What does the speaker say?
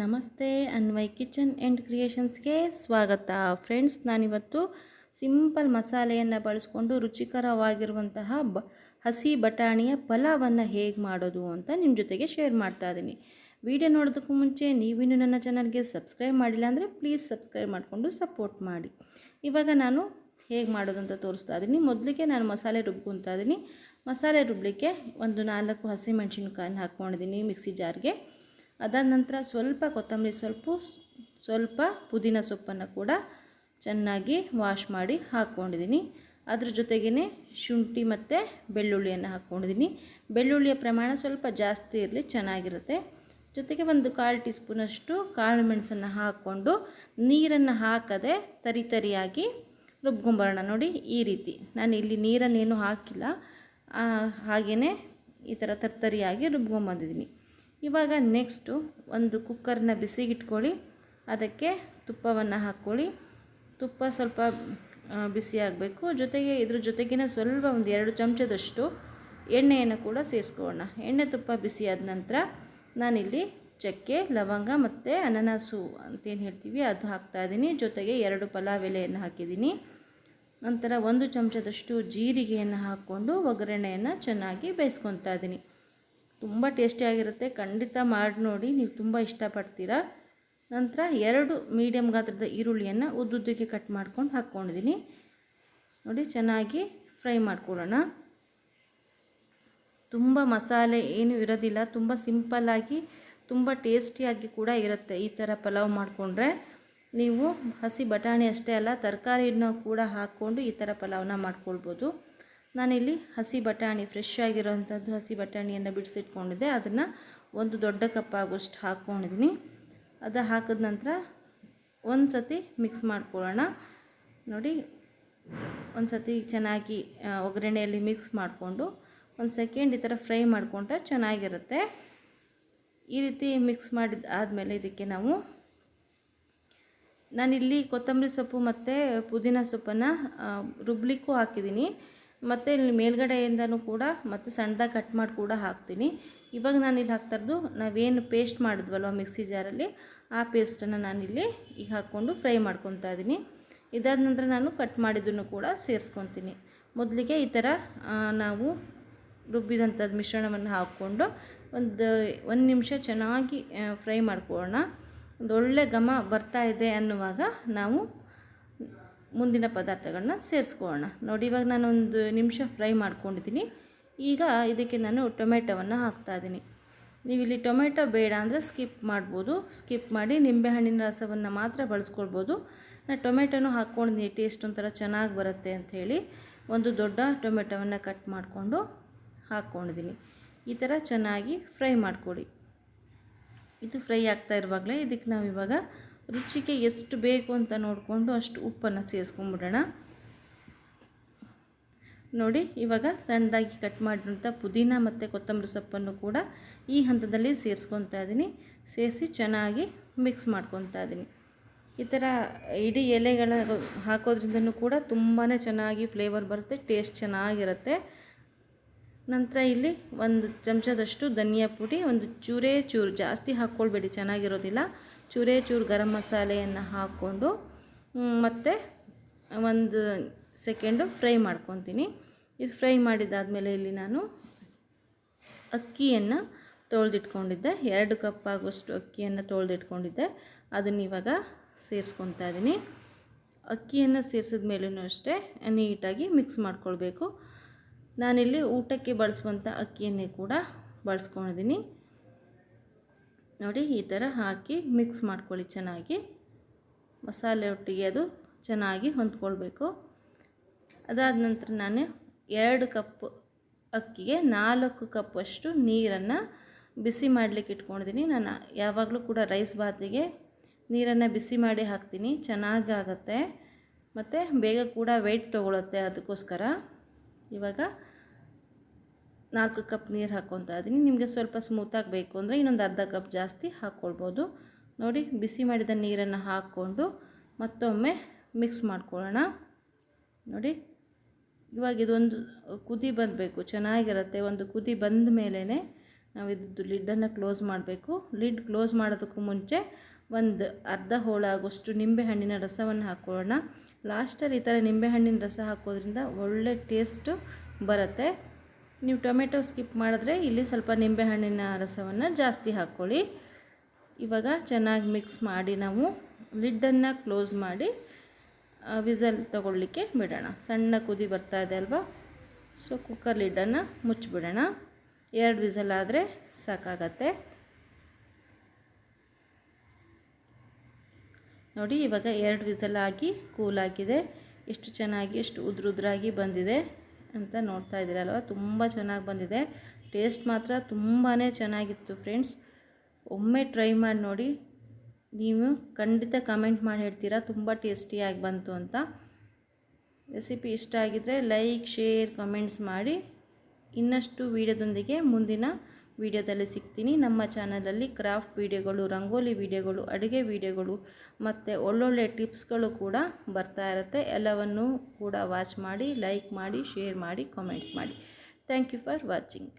ನಮಸ್ತೆ, Anvay kitchen and ಕ್ರಿಯೇಷನ್ಸ್ಗೆ ಸ್ವಾಗತ. Friends, ನಾನಿವತ್ತು ಸಿಂಪಲ್ ಮಸಾಲೆಯನ್ನು ಬಳಸ್ಕೊಂಡು ರುಚಿಕರವಾಗಿರುವಂತಹ ಬ, ಹಸಿ ಬಟಾಣಿಯ ಫಲವನ್ನು ಹೇಗೆ ಮಾಡೋದು ಅಂತ ನಿಮ್ಮ ಜೊತೆಗೆ ಶೇರ್ ಮಾಡ್ತಾ ಇದ್ದೀನಿ ವಿಡಿಯೋ ನೋಡೋದಕ್ಕೂ ಮುಂಚೆ ನೀವಿನ್ನೂ ನನ್ನ ಚಾನಲ್ಗೆ ಸಬ್ಸ್ಕ್ರೈಬ್ ಮಾಡಿಲ್ಲ ಅಂದರೆ ಪ್ಲೀಸ್ ಸಬ್ಸ್ಕ್ರೈಬ್ ಮಾಡಿಕೊಂಡು ಸಪೋರ್ಟ್ ಮಾಡಿ. ಇವಾಗ ನಾನು ಹೇಗೆ ಮಾಡೋದು ಅಂತ ತೋರಿಸ್ತಾ ಇದ್ದೀನಿ ಮೊದಲಿಗೆ ನಾನು ಮಸಾಲೆ ರುಬ್ಕೊತಾ ಇದ್ದೀನಿ ಮಸಾಲೆ ರುಬ್ಬಲಿಕ್ಕೆ ಒಂದು ನಾಲ್ಕು ಹಸಿಮೆಣ್ಸಿನ್ಕಾಯಿನ ಹಾಕ್ಕೊಂಡಿದ್ದೀನಿ ಮಿಕ್ಸಿ ಜಾರ್ಗೆ. ಅದಾದ ನಂತರ ಸ್ವಲ್ಪ ಕೊತ್ತಂಬರಿ ಸ್ವಲ್ಪ ಸ್ವಲ್ಪ ಪುದೀನ ಸೊಪ್ಪನ್ನು ಕೂಡ ಚೆನ್ನಾಗಿ ವಾಶ್ ಮಾಡಿ ಹಾಕ್ಕೊಂಡಿದ್ದೀನಿ ಅದ್ರ ಜೊತೆಗೇ ಶುಂಠಿ ಮತ್ತು ಬೆಳ್ಳುಳ್ಳಿಯನ್ನು ಹಾಕ್ಕೊಂಡಿದ್ದೀನಿ ಬೆಳ್ಳುಳ್ಳಿಯ ಪ್ರಮಾಣ ಸ್ವಲ್ಪ ಜಾಸ್ತಿ ಇರಲಿ ಚೆನ್ನಾಗಿರುತ್ತೆ. ಜೊತೆಗೆ ಒಂದು ಕಾಲು ಟೀ ಸ್ಪೂನಷ್ಟು ಕಾಳು ಮೆಣಸನ್ನು ಹಾಕ್ಕೊಂಡು ನೀರನ್ನು ಹಾಕದೆ ತರಿ ತರಿಯಾಗಿ ರುಬ್ಕೊಂಬರೋಣ ನೋಡಿ ಈ ರೀತಿ. ನಾನು ಇಲ್ಲಿ ನೀರನ್ನೇನು ಹಾಕಿಲ್ಲ. ಹಾಗೆಯೇ ಈ ಥರ ತರ್ತರಿಯಾಗಿ ರುಬ್ಕೊಂಬಂದಿದ್ದೀನಿ. ಇವಾಗ ನೆಕ್ಸ್ಟು ಒಂದು ಕುಕ್ಕರ್ನ ಬಿಸಿಗಿಟ್ಕೊಳ್ಳಿ, ಅದಕ್ಕೆ ತುಪ್ಪವನ್ನು ಹಾಕ್ಕೊಳ್ಳಿ. ತುಪ್ಪ ಸ್ವಲ್ಪ ಬಿಸಿ ಆಗಬೇಕು. ಜೊತೆಗೆ ಇದ್ರ ಜೊತೆಗಿನ ಸ್ವಲ್ಪ ಒಂದು ಎರಡು ಚಮಚದಷ್ಟು ಎಣ್ಣೆಯನ್ನು ಕೂಡ ಸೇರಿಸ್ಕೊಳ್ಳೋಣ. ಎಣ್ಣೆ ತುಪ್ಪ ಬಿಸಿ ಆದ ನಂತರ ನಾನಿಲ್ಲಿ ಚಕ್ಕೆ, ಲವಂಗ ಮತ್ತು ಅನನಾಸು ಅಂತೇನು ಹೇಳ್ತೀವಿ, ಅದು ಹಾಕ್ತಾಯಿದ್ದೀನಿ ಜೊತೆಗೆ ಎರಡು ಪಲಾವ್ ಎಲೆಯನ್ನು ಹಾಕಿದ್ದೀನಿ. ನಂತರ ಒಂದು ಚಮಚದಷ್ಟು ಜೀರಿಗೆಯನ್ನು ಹಾಕ್ಕೊಂಡು ಒಗ್ಗರಣೆಯನ್ನು ಚೆನ್ನಾಗಿ ಬೇಯಿಸ್ಕೊತಾ ಇದ್ದೀನಿ. ತುಂಬ ಟೇಸ್ಟಿಯಾಗಿರುತ್ತೆ ಖಂಡಿತ ಮಾಡಿ ನೋಡಿ, ನೀವು ತುಂಬ ಇಷ್ಟಪಡ್ತೀರಾ? ನಂತರ ಎರಡು ಮೀಡಿಯಮ್ ಗಾತ್ರದ ಈರುಳ್ಳಿಯನ್ನು ಉದ್ದುದ್ದಕ್ಕೆ ಕಟ್ ಮಾಡ್ಕೊಂಡು ಹಾಕ್ಕೊಂಡಿದ್ದೀನಿ. ನೋಡಿ, ಚೆನ್ನಾಗಿ ಫ್ರೈ ಮಾಡ್ಕೊಳ್ಳೋಣ. ತುಂಬ ಮಸಾಲೆ ಏನೂ ಇರೋದಿಲ್ಲ. ತುಂಬ ಸಿಂಪಲ್ಲಾಗಿ ತುಂಬ ಟೇಸ್ಟಿಯಾಗಿ ಕೂಡ ಇರುತ್ತೆ ಈ ಥರ ಪಲಾವ್ ಮಾಡಿಕೊಂಡ್ರೆ. ನೀವು ಹಸಿ ಬಟಾಣಿ ಅಷ್ಟೇ ಅಲ್ಲ ತರಕಾರಿನ ಕೂಡ ಹಾಕ್ಕೊಂಡು ಈ ಥರ ಪಲಾವ್ನ ಮಾಡ್ಕೊಳ್ಬೋದು. ನಾನಿಲ್ಲಿ ಹಸಿ ಬಟಾಣಿ ಫ್ರೆಶ್ ಆಗಿರೋವಂಥದ್ದು ಹಸಿ ಬಟಾಣಿಯನ್ನು ಬಿಡಿಸಿಟ್ಕೊಂಡಿದ್ದೆ. ಅದನ್ನು ಒಂದು ದೊಡ್ಡ ಕಪ್ ಆಗೋಷ್ಟು ಹಾಕ್ಕೊಂಡಿದ್ದೀನಿ ಅದು ಹಾಕಿದ ನಂತರ ಒಂದು ಸತಿ ಮಿಕ್ಸ್ ಮಾಡ್ಕೊಳ್ಳೋಣ. ನೋಡಿ ಒಂದು ಸತಿ ಚೆನ್ನಾಗಿ ಒಗ್ಗರಣೆಯಲ್ಲಿ ಮಿಕ್ಸ್ ಮಾಡಿಕೊಂಡು ಒಂದು ಸೆಕೆಂಡ್ ಈ ಥರ ಫ್ರೈ ಮಾಡಿಕೊಂಡ್ರೆ ಚೆನ್ನಾಗಿರುತ್ತೆ. ಈ ರೀತಿ ಮಿಕ್ಸ್ ಮಾಡಿದ ಆದಮೇಲೆ ಇದಕ್ಕೆ ನಾವು ನಾನಿಲ್ಲಿ ಕೊತ್ತಂಬರಿ ಸೊಪ್ಪು ಮತ್ತು ಪುದೀನ ಸೊಪ್ಪನ್ನು ರುಬ್ಲಿಕ್ಕೂ ಹಾಕಿದ್ದೀನಿ ಮತ್ತು ಇಲ್ಲಿ ಮೇಲ್ಗಡೆಯಿಂದನೂ ಕೂಡ ಮತ್ತು ಸಣ್ಣದಾಗಿ ಕಟ್ ಮಾಡಿ ಕೂಡ ಹಾಕ್ತೀನಿ. ಇವಾಗ ನಾನು ಇಲ್ಲಿ ಹಾಕ್ತಾರ್ದು ನಾವೇನು ಪೇಸ್ಟ್ ಮಾಡಿದ್ವಲ್ವ ಮಿಕ್ಸಿ ಜಾರಲ್ಲಿ ಆ ಪೇಸ್ಟನ್ನು ನಾನಿಲ್ಲಿ ಈಗ ಹಾಕ್ಕೊಂಡು ಫ್ರೈ ಮಾಡ್ಕೊತಾ ಇದ್ದೀನಿ ಇದಾದ ನಂತರ ನಾನು ಕಟ್ ಮಾಡಿದ್ದನ್ನು ಕೂಡ ಸೇರಿಸ್ಕೊತೀನಿ. ಮೊದಲಿಗೆ ಈ ಥರ ನಾವು ರುಬ್ಬಿದಂಥದ್ದು ಮಿಶ್ರಣವನ್ನು ಹಾಕ್ಕೊಂಡು ಒಂದು ಒಂದು ನಿಮಿಷ ಚೆನ್ನಾಗಿ ಫ್ರೈ ಮಾಡ್ಕೊಳ್ಳೋಣ. ಒಂದು ಒಳ್ಳೆ ಘಮ ಬರ್ತಾ ಇದೆ ಅನ್ನುವಾಗ ನಾವು ಮುಂದಿನ ಪದಾರ್ಥಗಳನ್ನ ಸೇರಿಸ್ಕೊಳ್ಳೋಣ. ನೋಡಿ, ಇವಾಗ ನಾನು ಒಂದು ನಿಮಿಷ ಫ್ರೈ ಮಾಡ್ಕೊಂಡಿದ್ದೀನಿ. ಈಗ ಇದಕ್ಕೆ ನಾನು ಟೊಮೆಟೊವನ್ನು ಹಾಕ್ತಾಯಿದ್ದೀನಿ ನೀವು ಇಲ್ಲಿ ಟೊಮೆಟೊ ಬೇಡ ಅಂದರೆ ಸ್ಕಿಪ್ ಮಾಡ್ಬೋದು. ಸ್ಕಿಪ್ ಮಾಡಿ ನಿಂಬೆಹಣ್ಣಿನ ರಸವನ್ನು ಮಾತ್ರ ಬಳಸ್ಕೊಳ್ಬೋದು. ನಾನು ಟೊಮೆಟೊನೂ ಹಾಕ್ಕೊಂಡಿದ್ದೀನಿ. ಟೇಸ್ಟ್ ಒಂಥರ ಚೆನ್ನಾಗಿ ಬರುತ್ತೆ ಅಂಥೇಳಿ ಒಂದು ದೊಡ್ಡ ಟೊಮೆಟೊವನ್ನು ಕಟ್ ಮಾಡಿಕೊಂಡು ಹಾಕ್ಕೊಂಡಿದ್ದೀನಿ. ಈ ಥರ ಚೆನ್ನಾಗಿ ಫ್ರೈ ಮಾಡ್ಕೊಳ್ಳಿ ಇದು ಫ್ರೈ ಆಗ್ತಾ ಇರುವಾಗಲೇ ಇದಕ್ಕೆ ನಾವು ಇವಾಗ ರುಚಿಗೆ ಎಷ್ಟು ಬೇಕು ಅಂತ ನೋಡಿಕೊಂಡು ಅಷ್ಟು ಉಪ್ಪನ್ನು ಸೇರಿಸ್ಕೊಂಬಿಡೋಣ. ನೋಡಿ, ಇವಾಗ ಸಣ್ಣದಾಗಿ ಕಟ್ ಮಾಡಿರೋಂಥ ಪುದೀನ ಮತ್ತು ಕೊತ್ತಂಬರಿ ಸೊಪ್ಪನ್ನು ಕೂಡ ಈ ಹಂತದಲ್ಲಿ ಸೇರಿಸ್ಕೊತಾ ಇದ್ದೀನಿ. ಸೇರಿಸಿ ಚೆನ್ನಾಗಿ ಮಿಕ್ಸ್ ಮಾಡ್ಕೊತಾ ಇದ್ದೀನಿ. ಈ ಥರ ಇಡೀ ಎಲೆಗಳ ಹಾಕೋದ್ರಿಂದನೂ ಕೂಡ ತುಂಬಾ ಚೆನ್ನಾಗಿ ಫ್ಲೇವರ್ ಬರುತ್ತೆ ಟೇಸ್ಟ್ ಚೆನ್ನಾಗಿರುತ್ತೆ. ನಂತರ ಇಲ್ಲಿ ಒಂದು ಚಮಚದಷ್ಟು ಧನಿಯಾ ಪುಡಿ, ಒಂದು ಚೂರೇ ಚೂರು ಜಾಸ್ತಿ ಹಾಕ್ಕೊಳ್ಬೇಡಿ, ಚೆನ್ನಾಗಿರೋದಿಲ್ಲ. ಚೂರೇ ಚೂರು ಗರಂ ಮಸಾಲೆಯನ್ನು ಹಾಕ್ಕೊಂಡು ಮತ್ತು ಒಂದು ಸೆಕೆಂಡು ಫ್ರೈ ಮಾಡ್ಕೊತೀನಿ. ಇದು ಫ್ರೈ ಮಾಡಿದ್ದಾದಮೇಲೆ ಇಲ್ಲಿ ನಾನು ಅಕ್ಕಿಯನ್ನು ತೊಳೆದಿಟ್ಕೊಂಡಿದ್ದೆ. ಎರಡು ಕಪ್ ಆಗುವಷ್ಟು ಅಕ್ಕಿಯನ್ನು ತೊಳೆದಿಟ್ಕೊಂಡಿದ್ದೆ. ಅದನ್ನು ಇವಾಗ ಸೇರಿಸ್ಕೊತಾ ಇದ್ದೀನಿ ಅಕ್ಕಿಯನ್ನು ಸೇರಿಸಿದ ಮೇಲೂ ಅಷ್ಟೇ ನೀಟಾಗಿ ಮಿಕ್ಸ್ ಮಾಡ್ಕೊಳ್ಬೇಕು. ನಾನಿಲ್ಲಿ ಊಟಕ್ಕೆ ಬಳಸುವಂಥ ಅಕ್ಕಿಯನ್ನೇ ಕೂಡ ಬಳಸ್ಕೊಂಡಿದ್ದೀನಿ. ನೋಡಿ, ಈ ಥರ ಹಾಕಿ ಮಿಕ್ಸ್ ಮಾಡ್ಕೊಳ್ಳಿ ಚೆನ್ನಾಗಿ. ಮಸಾಲೆ ಒಟ್ಟಿಗೆ ಅದು ಚೆನ್ನಾಗಿ ಹೊಂದ್ಕೊಳ್ಬೇಕು. ಅದಾದ ನಂತರ ನಾನು ಎರಡು ಕಪ್ ಅಕ್ಕಿಗೆ ನಾಲ್ಕು ಕಪ್ಪಷ್ಟು ನೀರನ್ನು ಬಿಸಿ ಮಾಡಲಿಕ್ಕೆ ಇಟ್ಕೊಂಡಿದ್ದೀನಿ ನಾನು ಯಾವಾಗಲೂ ಕೂಡ ರೈಸ್ ಬಾತಿಗೆ ನೀರನ್ನು ಬಿಸಿ ಮಾಡಿ ಹಾಕ್ತೀನಿ. ಚೆನ್ನಾಗಿ ಆಗುತ್ತೆ. ಮತ್ತು ಬೇಗ ಕೂಡ ವೆಯ್ಟ್ ತೊಗೊಳುತ್ತೆ ಅದಕ್ಕೋಸ್ಕರ. ಇವಾಗ ನಾಲ್ಕು ಕಪ್ ನೀರು ಹಾಕ್ಕೊತಾ ಇದ್ದೀನಿ. ನಿಮಗೆ ಸ್ವಲ್ಪ ಸ್ಮೂತಾಗಿ ಬೇಕು ಅಂದರೆ ಇನ್ನೊಂದು ಅರ್ಧ ಕಪ್ ಜಾಸ್ತಿ ಹಾಕ್ಕೊಳ್ಬೋದು ನೋಡಿ, ಬಿಸಿ ಮಾಡಿದ ನೀರನ್ನು ಹಾಕ್ಕೊಂಡು ಮತ್ತೊಮ್ಮೆ ಮಿಕ್ಸ್ ಮಾಡ್ಕೊಳ್ಳೋಣ. ನೋಡಿ, ಇವಾಗ ಇದೊಂದು ಕುದಿ ಬಂದಬೇಕು, ಚೆನ್ನಾಗಿರುತ್ತೆ. ಒಂದು ಕುದಿ ಬಂದ ಮೇಲೇ ನಾವು ಇದ್ದು ಲಿಡ್ಡನ್ನು ಕ್ಲೋಸ್ ಮಾಡಬೇಕು. ಲಿಡ್ ಕ್ಲೋಸ್ ಮಾಡೋದಕ್ಕೂ ಮುಂಚೆ ಒಂದು ಅರ್ಧ ಹೋಳಾಗೋಷ್ಟು ನಿಂಬೆಹಣ್ಣಿನ ರಸವನ್ನು ಹಾಕ್ಕೊಳ್ಳೋಣ ಲಾಸ್ಟಲ್ಲಿ ಈ ಥರ ನಿಂಬೆಹಣ್ಣಿನ ರಸ ಹಾಕೋದ್ರಿಂದ ಒಳ್ಳೆ ಟೇಸ್ಟು ಬರುತ್ತೆ. ನೀವು ಟೊಮೆಟೊ ಸ್ಕಿಪ್ ಮಾಡಿದ್ರೆ ಇಲ್ಲಿ ಸ್ವಲ್ಪ ನಿಂಬೆಹಣ್ಣಿನ ರಸವನ್ನು ಜಾಸ್ತಿ ಹಾಕ್ಕೊಳ್ಳಿ. ಇವಾಗ ಚೆನ್ನಾಗಿ ಮಿಕ್ಸ್ ಮಾಡಿ ನಾವು ಲಿಡ್ಡನ್ನು ಕ್ಲೋಸ್ ಮಾಡಿ ವಿಸಲ್ ತಗೊಳ್ಳಿಕ್ಕೆ ಬಿಡೋಣ. ಸಣ್ಣ ಕುದಿ ಬರ್ತಾ ಇದೆ ಅಲ್ವಾ? ಸೊ, ಕುಕ್ಕರ್ ಲಿಡ್ಡನ್ನು ಮುಚ್ಚಿಬಿಡೋಣ. ಎರಡು ವಿಸಲ್ ಆದರೆ ಸಾಕಾಗತ್ತೆ. ನೋಡಿ, ಇವಾಗ ಎರಡು ವಿಸಲ್ ಆಗಿ ಕೂಲಾಗಿದೆ ಎಷ್ಟು ಚೆನ್ನಾಗಿ, ಎಷ್ಟು ಉದ್ರುದ್ರಾಗಿ ಬಂದಿದೆ. ಅಂತ ನೋಡ್ತಾ ಇದ್ದೀರಲ್ವ ತುಂಬ ಚೆನ್ನಾಗಿ ಬಂದಿದೆ. ಟೇಸ್ಟ್ ಮಾತ್ರ ತುಂಬಾ ಚೆನ್ನಾಗಿತ್ತು ಫ್ರೆಂಡ್ಸ್. ಒಮ್ಮೆ ಟ್ರೈ ಮಾಡಿ ನೋಡಿ. ನೀವು ಖಂಡಿತ ಕಮೆಂಟ್ ಮಾಡಿ ಹೇಳ್ತೀರಾ? ತುಂಬ ಟೇಸ್ಟಿಯಾಗಿ ಬಂತು ಅಂತ. ರೆಸಿಪಿ ಇಷ್ಟ ಆಗಿದ್ದರೆ ಲೈಕ್, ಶೇರ್, ಕಮೆಂಟ್ಸ್ ಮಾಡಿ. ಇನ್ನಷ್ಟು ವೀಡಿಯೋದೊಂದಿಗೆ ಮುಂದಿನ ವೀಡಿಯೋದಲ್ಲಿ ಸಿಗ್ತೀನಿ. ನಮ್ಮ ಚಾನಲಲ್ಲಿ ಕ್ರಾಫ್ಟ್ ವೀಡಿಯೋಗಳು, ರಂಗೋಲಿ ವೀಡಿಯೋಗಳು, ಅಡುಗೆ ವೀಡಿಯೋಗಳು ಮತ್ತು ಒಳ್ಳೊಳ್ಳೆ ಟಿಪ್ಸ್ಗಳು ಕೂಡ ಬರ್ತಾ ಇರುತ್ತೆ. ಎಲ್ಲವನ್ನೂ ಕೂಡ ವಾಚ್ ಮಾಡಿ, ಲೈಕ್ ಮಾಡಿ, ಶೇರ್ ಮಾಡಿ, ಕಾಮೆಂಟ್ಸ್ ಮಾಡಿ. Thank you for watching.